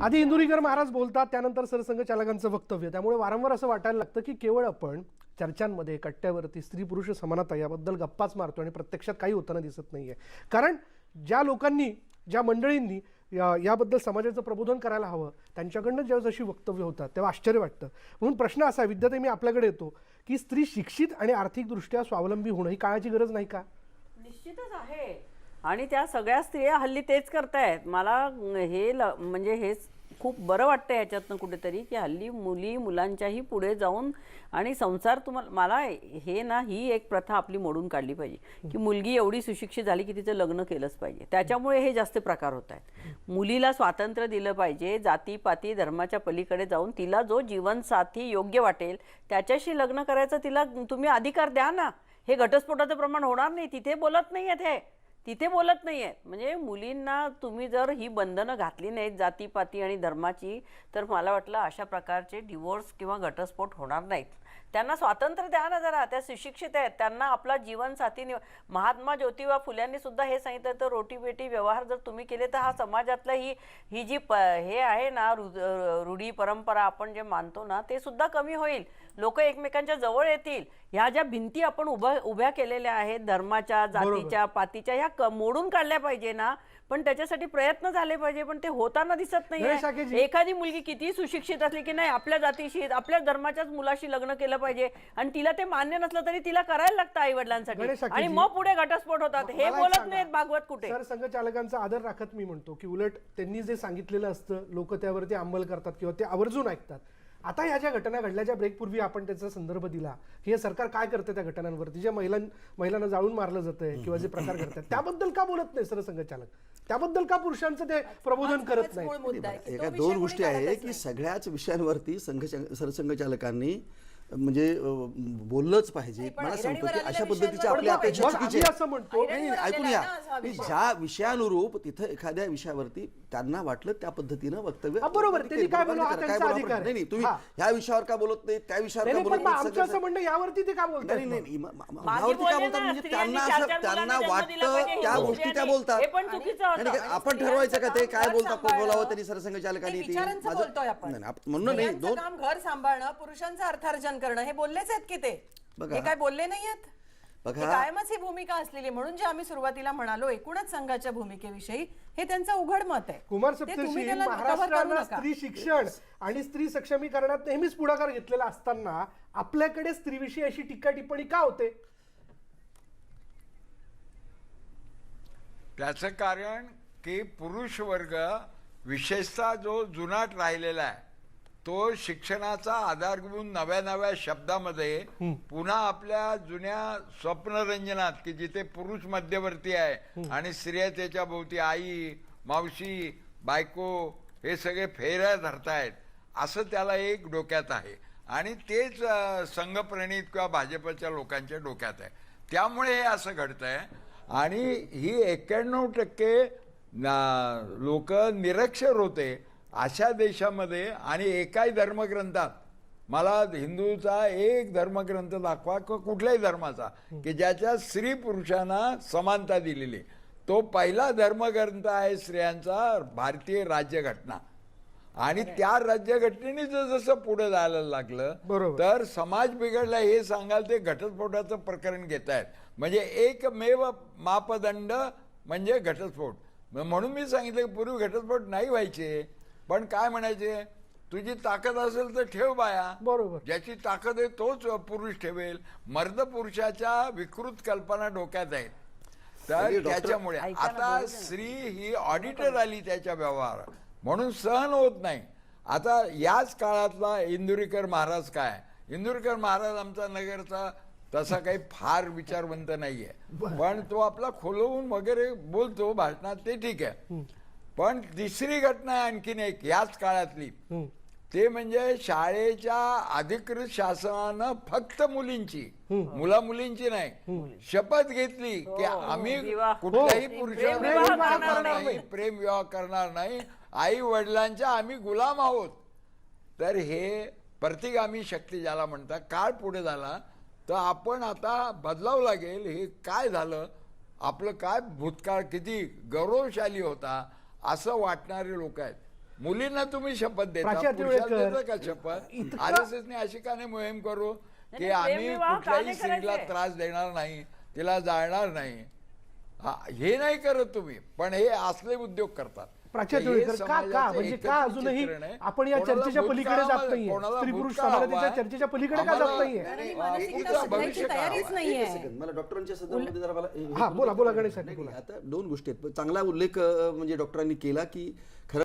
आधी इंदुरीकर महाराज बोलतात त्यानंतर सरसंघचालकांचं वक्तव्य. त्यामुळे वारंवार असं वाटायला लागतं की केवळ आपण चर्चांमध्ये कट्ट्यावरती स्त्री पुरुष समानता याबद्दल गप्पाच मारतो आणि प्रत्यक्षात काही होताना दिसत नाहीये. कारण ज्या लोकांनी ज्या मंडळींनी या- याबद्दल समाजाचं प्रबोधन करायला हवं त्यांच्याकडनं जेव्हा जशी वक्तव्य होतात तेव्हा आश्चर्य वाटतं. म्हणून प्रश्न असा आहे विद्यार्थी मी आपल्याकडे येतो की स्त्री शिक्षित आणि आर्थिकदृष्ट्या स्वावलंबी होणं ही काळाची गरज नाही का? निश्चितच आहे. आणि त्या सगळ्या स्त्रिया हल्ली तेच करतायत. मला हे ल म्हणजे हेच खूप बरं वाटतं ह्याच्यातनं कुठेतरी की हल्ली मुली मुलांच्याही पुढे जाऊन आणि संसार तुम्हाला मला हे ना ही एक प्रथा आपली मोडून काढली पाहिजे. की मुलगी एवढी सुशिक्षित झाली की तिचं लग्न केलंच पाहिजे. त्याच्यामुळे हे जास्त प्रकार होत आहेत मुलीला स्वातंत्र्य दिलं पाहिजे जातीपाती धर्माच्या पलीकडे जाऊन तिला जो जीवनसाथी योग्य वाटेल त्याच्याशी लग्न करायचं तिला तुम्ही अधिकार द्या ना. हे घटस्फोटाचं प्रमाण होणार नाही. तिथे बोलत नाही आहेत हे. तिथे बोलत नाही आहेत म्हणजे मुलींना तुम्ही जर ही बंधनं घातली नाहीत जातीपाती आणि धर्माची तर मला वाटलं अशा प्रकारचे डिवोर्स किंवा घटस्फोट होणार नाहीत. त्यांना स्वातंत्र्य द्या ना जरा त्या सुशिक्षित आहेत. त्यांना आपला जीवनसाथी निव महात्मा ज्योतिबा फुल्यांनी सुद्धा हे सांगितलं तर रोटीबेटी व्यवहार जर तुम्ही केले तर हा समाजातला ही ही जी प हे आहे ना रु- रूढी परंपरा आपण जे मानतो ना ते सुद्धा कमी होईल. लोक एकमेकांच्या जवळ येतील. ह्या ज्या भिंती आपण उभ्या उभ्या केलेल्या आहेत धर्माच्या जातीच्या पातीच्या ह्या मोडून काढल्या पाहिजे ना. पण त्याच्यासाठी प्रयत्न झाले पाहिजे पण ते होताना दिसत नाही. एखादी मुलगी किती सुशिक्षित असली की नाही आपल्या जातीशी आपल्या धर्माच्याच मुलाशी लग्न केलं पाहिजे. आणि तिला ते मान्य नसलं तरी तिला करायला लागतं आई वडिलांसाठी. आणि मग पुढे घटस्फोट होतात. हे बोलत. नाहीत भागवत कुठे. सर संघचालकांचा आदर राखत मी म्हणतो की उलट त्यांनी जे सांगितलेलं असतं लोक त्यावरती अंमल करतात किंवा ते आवर्जून ऐकतात. आता ह्या ज्या घटना घडल्याच्या ब्रेकपूर्वी आपण त्याचा संदर्भ दिला की हे सरकार काय करतं त्या घटनांवरती? ज्या महिलां महिलांना जाळून मारलं जातंय किंवा जे प्रकार घडतात त्याबद्दल का बोलत नाही सरसंघचालक? त्याबद्दल का पुरुषांचं ते प्रबोधन करत नाही एका दोन गोष्टी आहे की. सगळ्याच विषयांवरती संघ सरसंघचालकांनी म्हणजे बोललंच पाहिजे. मला सांगतो की अशा पद्धतीच्या आपल्या अपेक्षा आहेत. असं म्हणतो. ऐकून या. की. ज्या विषयानुरूप तिथं एखाद्या विषयावरती त्यांना वाटलं त्या पद्धतीनं वक्तव्य बरोबर. नाही नाही तुम्ही. ह्या विषयावर का बोलत नाही? त्या विषयावर नाही, का बोलत नाही? आमचं सगळं- असं म्हणणं यावरती ते का नाही बोलतात? नाही नाही, म- म- माझी यावरती बोलणे काय बोलतात ना, म्हणजे त्यांना असं त्यांना वाटतं त्या हे गोष्टी त्या बोलतात. चुकीचं आपण ठरवायचं का ते? काय बोलतात. बोलावं? त्यांनी सरसंघचालकांनी आपण. नाही, दोन काम घर सांभाळणं पुरुषांचं अर्थार्जन करणं हे बोललेच आहेत की ते बघा. हे काय बोलले नाहीयेत बघा. हे कायमच ही भूमिका असलेली म्हणून जे आम्ही सुरुवातीला म्हणालो एकूणच संघाच्या भूमिकेविषयी हे त्यांचं उघड मत आहे कुमार. स्त्री शिक्षण आणि स्त्री सक्षमीकरणात नेहमीच पुढाकार घेतलेला असताना आपल्याकडे स्त्रीविषयी अशी टीका टिप्पणी का होते त्याचं कारण की पुरुष वर्ग विशेषतः जो जुनाट राहिलेला आहे तो शिक्षणाचा आधार घेऊन नव्या नव्या शब्दामध्ये पुन्हा आपल्या जुन्या स्वप्नरंजनात की जिथे पुरुष मध्यवर्ती आहे आणि स्त्रिया त्याच्या भोवती आई मावशी बायको हे सगळे फेऱ्या धरतायत असं त्याला एक डोक्यात आहे. आणि तेच संघप्रणित किंवा भाजपच्या लोकांच्या डोक्यात आहे. त्यामुळे हे असं घडतंय. आणि ही एक्क्याण्णव टक्के लोक निरक्षर होते. अशा देशामध्ये आणि एकाही धर्मग्रंथात मला हिंदूचा एक धर्मग्रंथ दाखवा किंवा कुठल्याही धर्माचा की ज्याच्या स्त्री पुरुषांना समानता दिलेली. तो पहिला धर्मग्रंथ आहे स्त्रियांचा भारतीय राज्यघटना. आणि त्या राज्यघटनेने जर जसं पुढे जायला लागलं बरोबर. तर समाज बिघडला हे सांगाल ते घटस्फोटाचं प्रकरण घेत आहेत म्हणजे एकमेव मापदंड म्हणजे घटस्फोट. म्हणून मी सांगितलं की पूर्वी घटस्फोट नाही व्हायचे. पण काय म्हणायचे? तुझी ताकद असेल तर ठेव बाया. बरोबर. ज्याची ताकद आहे तोच पुरुष ठेवेल. मर्द पुरुषाच्या विकृत कल्पना डोक्यात आहेत. तर त्याच्यामुळे आता. स्त्री ही ऑडिटर आली त्याच्या व्यवहार म्हणून सहन होत नाही. आता याच काळातला इंदुरीकर महाराज काय? इंदुरीकर महाराज आमचा नगरचा तसा काही फार विचारवंत नाहीये. पण तो आपला खोलवून वगैरे बोलतो भाषणात ते ठीक आहे. पण तिसरी घटना आहे आणखीन एक याच काळातली. ते म्हणजे शाळेच्या अधिकृत शासनानं फक्त मुलींची. मुला मुलींची नाही. शपथ घेतली की आम्ही विवाह. कुठल्याही हो. पुरुषावर प्रेम विवाह करणार करणार नाही. नाही. प्रेम विवाह करणार नाही. आई वडिलांच्या आम्ही गुलाम आहोत. तर हे प्रतिगामी शक्ती ज्याला म्हणतात काळ पुढे झाला तर आपण आता बदलावं लागेल. हे काय झालं? आपलं काय भूतकाळ किती गौरवशाली होता? असं वाटणारे लोक आहेत. मुलींना तुम्ही शपथ देता पुरुषाला का शपथ? आर एस एसने अशी का नाही मोहीम करू की आम्ही कुठल्याही स्त्रीला? त्रास देणार नाही तिला जाळणार नाही. हा, हे नाही करत तुम्ही पण हे असले उद्योग करतात. प्राची हे आत्रेकर, का- का? म्हणजे का अजूनही. आपण या चर्चेच्या पलीकडे जात नाहीये? स्त्री-पुरुष भूतकाळ समानतेच्या? चर्चेच्या पलीकडे का जात नाहीये? हा, मला डॉक्टरांच्या संदर्भामध्ये जरा मला बोला, बोला, गणेश. आता दोन गोष्टी आहेत चांगला उल्लेख म्हणजे डॉक्टरांनी केला की खरं